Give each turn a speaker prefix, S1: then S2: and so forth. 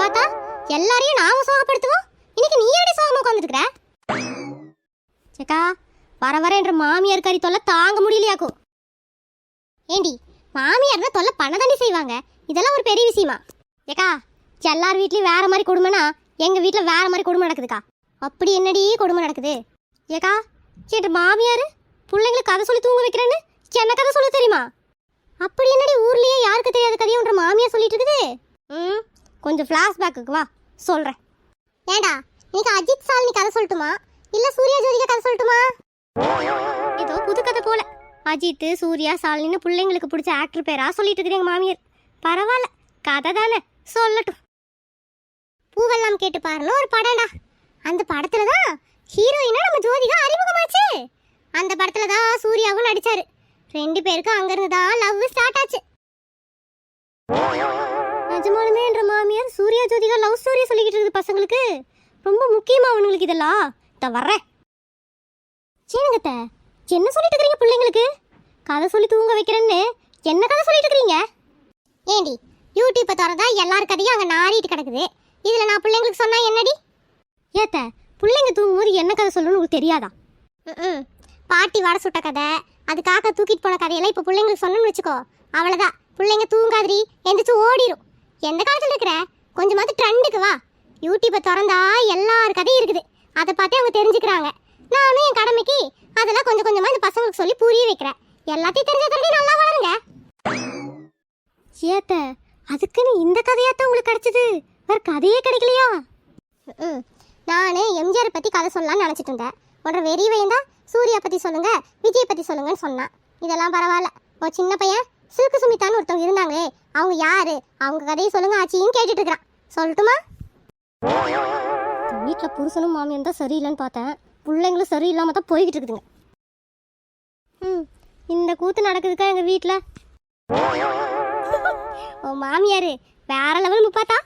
S1: பார்த்தா எல்லாரையும் நாம சோகப்படுத்துவோம். இன்னைக்கு நீ எப்படி சோகமா உட்காந்துருக்குற சேக்கா வர வர என்ற மாமியார் கறி தொல்லை தாங்க முடியலையாக்கும். ஏண்டி மாமியார்னா தொல்லை பண்ண தண்ணி செய்வாங்க. இதெல்லாம் ஒரு பெரிய விஷயமா? ஏக்கா எல்லார் வீட்லேயும் வேற மாதிரி கொடுமைனா எங்கள் வீட்டில் வேற மாதிரி கொடுமை நடக்குதுக்கா. அப்படி என்னடி கொடுமை நடக்குது? ஏக்கா என்ற மாமியார் பிள்ளைங்களுக்கு கதை சொல்லி தூங்க வைக்கிறேன்னு என்ன கதை சொல்ல தெரியுமா? அப்படி என்னடி ஊர்லேயே யாருக்கு தெரியாத கதையுன்ற மாமியார் சொல்லிட்டு இருக்குது? ம்? கொஞ்சம் ஃப்ளாஷ்பேக்குக்கு வா. சொல்கிறேன் ஏண்டா இன்னைக்கு அஜித் சாலினி கதை சொல்லட்டுமா? இல்லை சூர்யா ஜோதிகா கதை சொல்லட்டுமா? ஏதோ புது கதை போல. அஜித் சூர்யா சாலினின்னு பிள்ளைங்களுக்கு பிடிச்ச ஆக்டர் பேரா சொல்லிட்டு இருக்குது எங்கள் மாமியார். பரவாயில்ல கதை தானே. சொல்லட்டும். பூவெல்லாம் கேட்டு பாருன்னு ஒரு படம்டா. அந்த படத்துல தான் ஹீரோயினா நம்ம ஜோதிகா அறிமுகமாச்சு. அந்த படத்துல தான் சூர்யாவும் நடிச்சாரு. ரெண்டு பேருக்கும் அங்கிருந்து தான் லவ் ஸ்டார்ட் ஆச்சு. நிஜமாலுமே என்ற மாமியார் சூர்யா ஜோதிகா லவ் ஸ்டோரி சொல்லிக்கிட்டு இருக்குது பசங்களுக்கு. ரொம்ப முக்கியமா அவனுங்களுக்கு இதெல்லாம். இத வர்றேன். சீனங்கத்த என்ன சொல்லிட்டு இருக்கிறீங்க பிள்ளைங்களுக்கு? கதை சொல்லி தூங்க வைக்கிறேன்னு என்ன கதை சொல்லிட்டு இருக்கிறீங்க? ஏண்டி யூடியூப்பை திறந்தா எல்லார் கதையும் அங்கே நாரிட்டு கிடக்குது. இதில் நான் பிள்ளைங்களுக்கு சொன்னால் என்னடி? ஏத்த பிள்ளைங்க தூங்கும்போது என்ன கதை சொல்லணும்னு உங்களுக்கு தெரியாதா? ம் பாட்டி வடை சுட்ட கதை அதுக்காக தூக்கிட்டு போன கதையெல்லாம் இப்போ பிள்ளைங்களுக்கு சொன்னோம்னு வச்சுக்கோ. அவ்வளோதான் பிள்ளைங்க தூங்காதிரி எந்திரிச்சு ஓடிடும் எந்த காலத்தில் இருக்கிற? கொஞ்சமாவது ட்ரெண்டுக்கு வா. யூடியூப்பை திறந்தா எல்லார் கதையும் இருக்குது. அதை பார்த்தே அவங்க தெரிஞ்சுக்கிறாங்க. நானும் என் கடமைக்கு அதெல்லாம் கொஞ்சம் கொஞ்சமாக இந்த பசங்களுக்கு சொல்லி புரிய வைக்கிறேன். எல்லாத்தையும் தெரிஞ்ச நல்லா வளருங்க ஏத்த அதுக்குன்னு இந்த கதையாத்தான் உங்களுக்கு கிடைச்சது. வேற கதையே கிடைக்கலையா? ம் நான் எம்ஜிஆர் பற்றி கதை சொல்லலாம்னு நினச்சிட்டு இருந்தேன். உடனே வெறி வயந்தா சூர்யா பற்றி சொல்லுங்க விஜய் பற்றி சொல்லுங்கன்னு சொன்னான். இதெல்லாம் பரவாயில்ல. ஒரு சின்ன பையன் சில்கு சுமிதான்னு ஒருத்தவங்க இருந்தாங்களே அவங்க யாரு? அவங்க கதையை சொல்லுங்க ஆச்சியும் கேட்டுட்டு இருக்கிறான். சொல்லட்டுமா? வீட்டில் புருஷனும் மாமியார் தான் சரியில்லைன்னு பார்த்தேன். பிள்ளைங்களும் சரியில்லாமல் தான் போய்கிட்டு இருக்குதுங்க. ம் இந்த கூத்து நடக்குதுக்கா எங்கள் வீட்டில் ஓ மாமியார் வேற லெவல் முப்பாத்தா